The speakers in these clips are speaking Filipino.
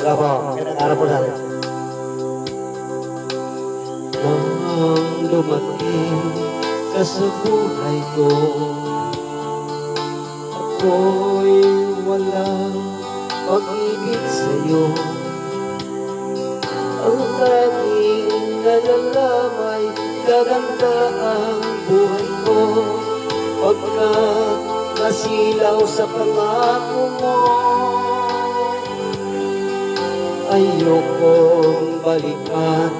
Po. Pinag-arap po namin. Nang dumating ka sa buhay ko Ako'y walang pag-ibig sa'yo Ang tanging nalalamay Gaganda ang buhay ko Pagkat nasilaw sa pangako mo Ayokong balikan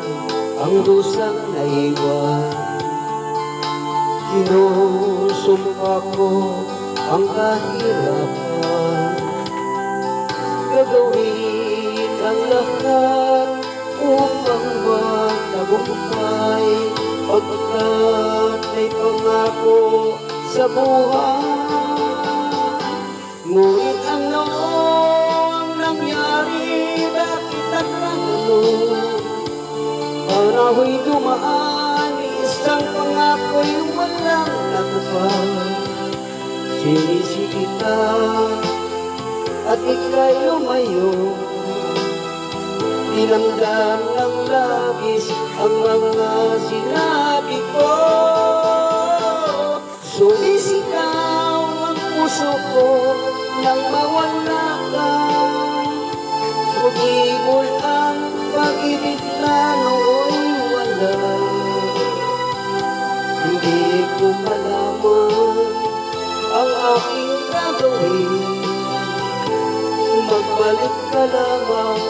ang dusang naiwan. Sinusumpa ko ang kahirapan. Gagawin ang lahat upang magtagumpay Pagkat may pangako sa buhay. Ngunit ang Panahon'y dumaan, isang pangako'y walang natupad. Sinisi kita, at ika'y lumayo. Dinamdam ng labis ang mga sinabi ko. Sumisigaw ang puso ko nang mawala Hindi ko malaman ang aking gagawin. Magbalik ka lamang,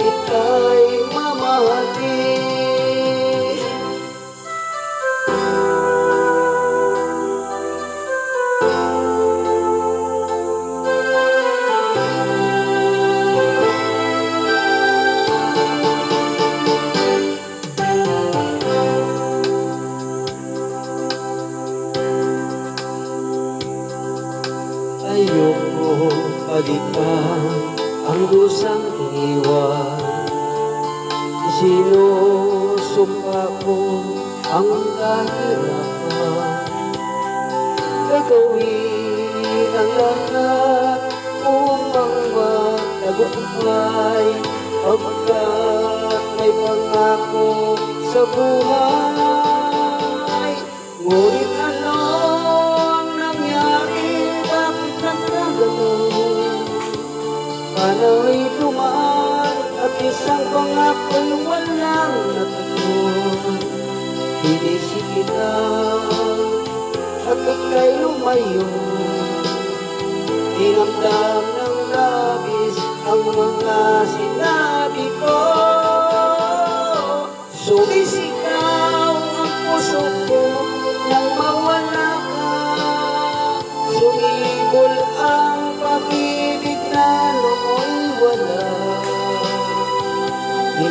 ika'y mamahalin palitan ang dusang iniwan Sinusumpa ko ang kahirapan Gagawin ang lahat upang magtagumpay Pagkat may pangako sa buhay Pana'y dumaan at isang pangako'y walang natutun Hinisi kita at ika'y lumayo. Dinamdam ng labis ang mga sinabi ko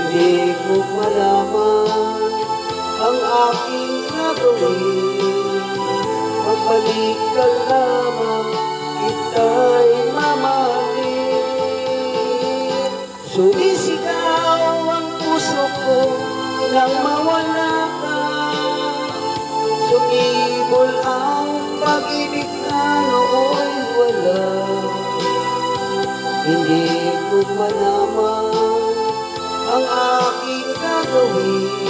Hindi ko malaman ang aking gagawin. Magbalik ka lamang, kita'y mamahalin. Sumisigaw ang puso ko nang mawala ka. Sumibol ang pag-ibig na nooy wala. Hindi ko